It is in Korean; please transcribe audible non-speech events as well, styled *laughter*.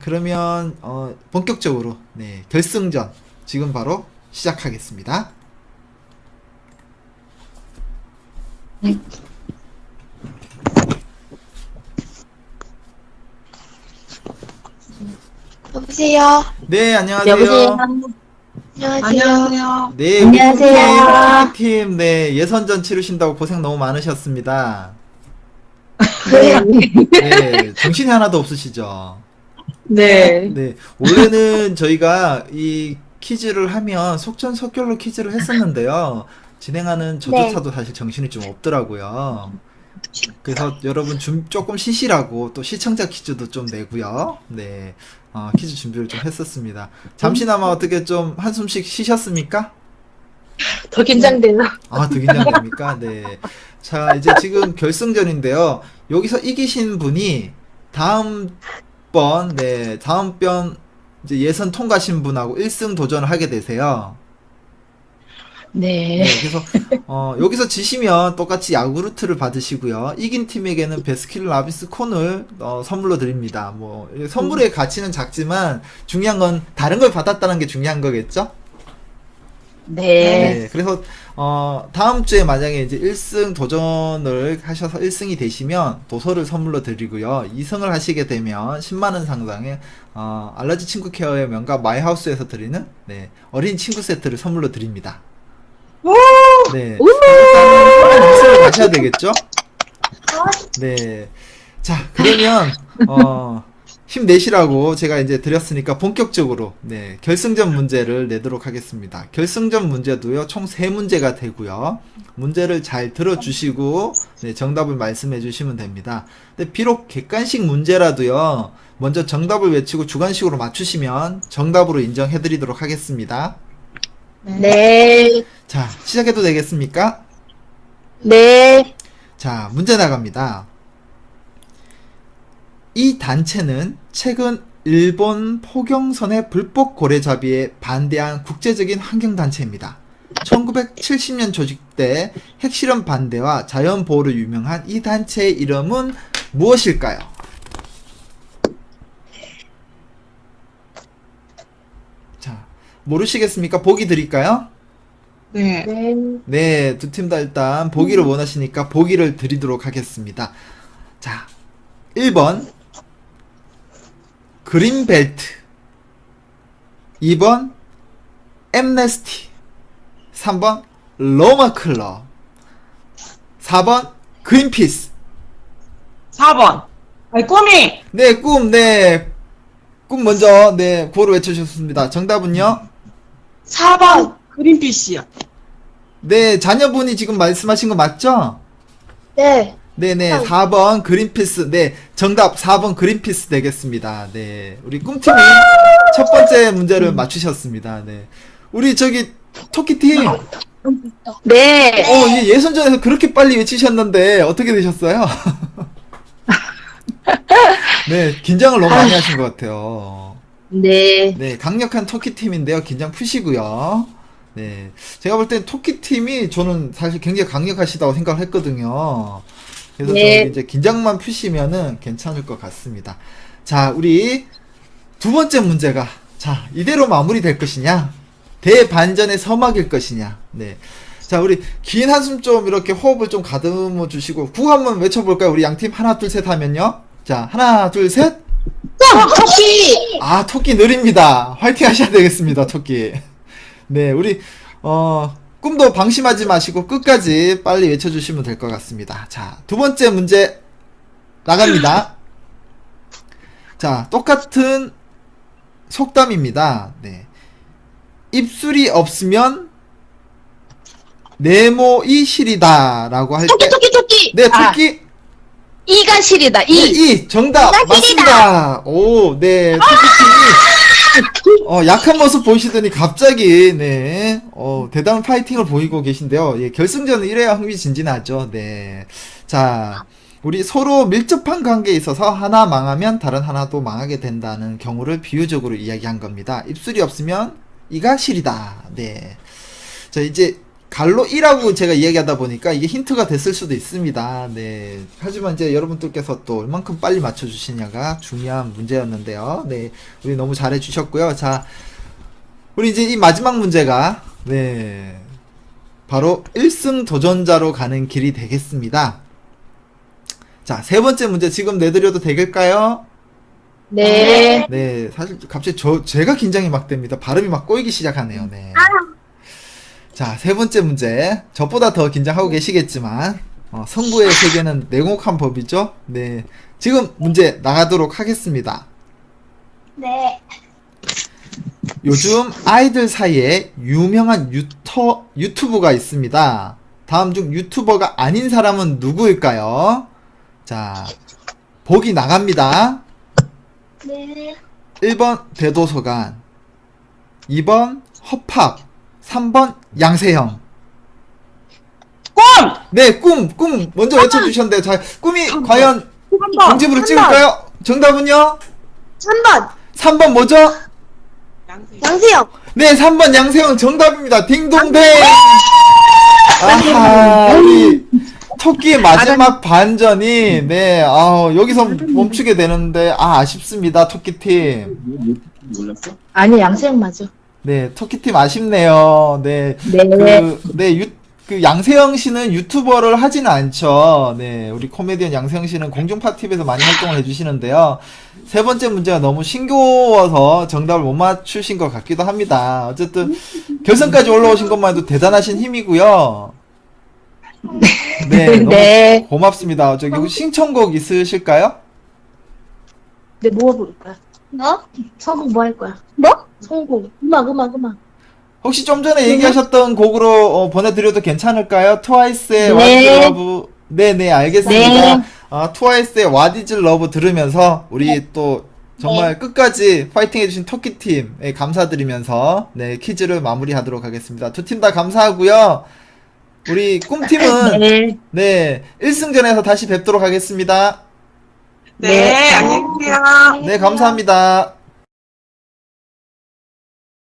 그러면 어, 본격적으로 네, 결승전 지금 바로 시작하겠습니다. 여보세요. 네, 안녕하세요. 여보세요. 안녕하세요. 안녕하세요. 네, 안녕하세요. 팀, 팀, 네, 예선전 치르신다고 고생 너무 많으셨습니다. 네. 네, 정신이 하나도 없으시죠? 네. 네, 원래는 저희가 이 퀴즈를 하면 속전속결로 퀴즈를 했었는데요. 진행하는 저조차도 사실 정신이 좀 없더라고요. 그래서 여러분 좀 조금 쉬시라고 또 시청자 퀴즈도 좀 내고요. 네, 어, 퀴즈 준비를 좀 했었습니다. 잠시나마 어떻게 좀 한숨씩 쉬셨습니까? 더 긴장돼요. 아, 더 긴장됩니까? 네. 자, 이제 지금 결승전인데요. 여기서 이기신 분이 다음 번, 네, 다음 번 이제 예선 통과하신 분하고 1승 도전을 하게 되세요. 네, 네. 그래서 어, 여기서 지시면 똑같이 야구르트를 받으시고요. 이긴 팀에게는 베스킨 라빈스 콘을 어, 선물로 드립니다. 뭐 선물의 가치는 작지만 중요한 건 다른 걸 받았다는 게 중요한 거겠죠? 네. 네, 그래서 어, 다음 주에 만약에 이제 1승 도전을 하셔서 1승이 되시면 도서를 선물로 드리고요. 2승을 하시게 되면 10만 원 상당의 어, 알러지 친구 케어의 명가 마이하우스에서 드리는 네, 어린 친구 세트를 선물로 드립니다. 네. 일단은 2승을 가셔야 되겠죠? 네. 자, 그러면 어 힘내시라고 제가 이제 드렸으니까 본격적으로 네, 결승전 문제를 내도록 하겠습니다. 결승전 문제도요. 총 세문제가 되고요. 문제를 잘 들어 주시고 네, 정답을 말씀해 주시면 됩니다. 근데 비록 객관식 문제라도요. 먼저 정답을 외치고 주관식으로 맞추시면 정답으로 인정해 드리도록 하겠습니다. 네. 자, 시작해도 되겠습니까? 네. 자, 문제 나갑니다. 이 단체는 최근 일본 포경선의 불법 고래잡이에 반대한 국제적인 환경단체입니다. 1970년 조직돼 핵실험 반대와 자연 보호로 유명한 이 단체의 이름은 무엇일까요? 자, 모르시겠습니까? 보기 드릴까요? 네. 네. 네, 두팀 다 일단 보기를 원하시니까 보기를 드리도록 하겠습니다. 자, 1번 그린벨트 2번 엠네스티 3번 로마클럽 4번 그린피스 4번. 아니, 꿈이! 네, 꿈, 네. 꿈 먼저, 네, 구호를 외쳐주셨습니다. 정답은요? 4번. 그린피쉬요. 네, 자녀분이 지금 말씀하신 거 맞죠? 네. 네네, 4번 그린피스. 네, 정답 4번 그린피스 되겠습니다. 네, 우리 꿈팀이 첫 번째 문제를 맞추셨습니다. 네. 우리 저기, 토끼팀. 어, 네. 예, 예선전에서 그렇게 빨리 외치셨는데, 어떻게 되셨어요? *laughs* 네, 긴장을 너무 많이 하신 것 같아요. 네. 네, 강력한 토끼팀인데요. 긴장 푸시고요. 네. 제가 볼땐 토끼팀이 저는 사실 굉장히 강력하시다고 생각을 했거든요. 그래서 네. 저는 이제 긴장만 푸시면은 괜찮을 것 같습니다. 자, 우리 두 번째 문제가 자, 이대로 마무리될 것이냐? 대반전의 서막일 것이냐? 네. 자, 우리 긴 한숨 좀 이렇게 호흡을 좀 가듬어 주시고 구 한번 외쳐 볼까요? 우리 양팀 하나, 둘, 셋 하면요. 자, 하나, 둘, 셋. 토끼! 아, 토끼 느립니다. 화이팅 하셔야 되겠습니다, 토끼. 네, 우리, 어, 꿈도 방심하지 마시고 끝까지 빨리 외쳐주시면 될 것 같습니다. 자, 두 번째 문제 나갑니다. 자, 똑같은 속담입니다. 네. 입술이 없으면 네모이 실이다. 라고 할 토끼, 때. 토끼, 토끼! 네, 아. 토끼. 이가 실이다, 네, 이! 이 정답 이가 맞습니다. 오, 네. 토끼 팀이 어, 약한 모습 보이시더니 갑자기 네. 어, 대단한 파이팅을 보이고 계신데요. 예, 결승전은 이래야 흥미진진하죠. 네. 자, 우리 서로 밀접한 관계에 있어서 하나 망하면 다른 하나도 망하게 된다는 경우를 비유적으로 이야기한 겁니다. 입술이 없으면 이가 실이다. 네. 자, 이제 갈로 1하고 제가 이야기하다 보니까 이게 힌트가 됐을 수도 있습니다. 네. 하지만 이제 여러분들께서 또 얼만큼 빨리 맞춰주시냐가 중요한 문제였는데요. 네. 우리 너무 잘해주셨고요. 자, 우리 이제 이 마지막 문제가, 네. 바로 1승 도전자로 가는 길이 되겠습니다. 자, 세 번째 문제 지금 내드려도 되겠까요? 네. 네, 사실 갑자기 저 제가 긴장이 막 됩니다. 발음이 막 꼬이기 시작하네요. 네. 자, 세 번째 문제. 저보다 더 긴장하고 계시겠지만 어, 성부의 세계는 냉혹한 법이죠. 네. 지금 문제 나가도록 하겠습니다. 네. 요즘 아이들 사이에 유명한 유터, 유튜브가 있습니다. 다음 중 유튜버가 아닌 사람은 누구일까요? 자, 보기 나갑니다. 네. 1번 대도서관 2번 허팝 3번 양세형 꿈! 네, 꿈, 꿈 먼저 외쳐주셨는데 자, 꿈이 과연 3번. 공집으로 찍을까요? 정답은요? 3번. 3번 뭐죠? 양세형. 네, 3번 양세형 정답입니다. 딩동댕! 아하, 우리 토끼의 마지막 반전이, 네, 아 여기서 멈추게 되는데, 아, 아쉽습니다, 토끼팀. 몰랐어? 아니, 양세형 맞아. 네, 토끼팀 아쉽네요. 네. 네. 그, 네, 유, 그 양세형 씨는 유튜버를 하지는 않죠. 네, 우리 코미디언 양세형 씨는 공중파TV에서 많이 활동을 해주시는데요. 세 번째 문제가 너무 싱거워서 정답을 못 맞추신 것 같기도 합니다. 어쨌든 결승까지 올라오신 것만 해도 대단하신 힘이고요. 네, 너무 네. 고맙습니다. 저기 혹시 신청곡 있으실까요? 네, 뭐 부를 거야? 너? 성공 뭐할 거야? 뭐? 성공. 음악, 음악, 음악. 혹시 좀 전에 얘기하셨던 곡으로 어, 보내드려도 괜찮을까요? 트와이스의 네. What is Love. 네네, 알겠습니다. 네. 아, 트와이스의 What is Love 들으면서 우리 또 정말 끝까지 파이팅 해주신 터키 팀에 감사드리면서 네, 퀴즈를 마무리하도록 하겠습니다. 두 팀 다 감사하고요. 우리 꿈팀은 *laughs* 네. 네, 1승전에서 다시 뵙도록 하겠습니다. 네, 안녕히 계세요. 네, 감사합니다.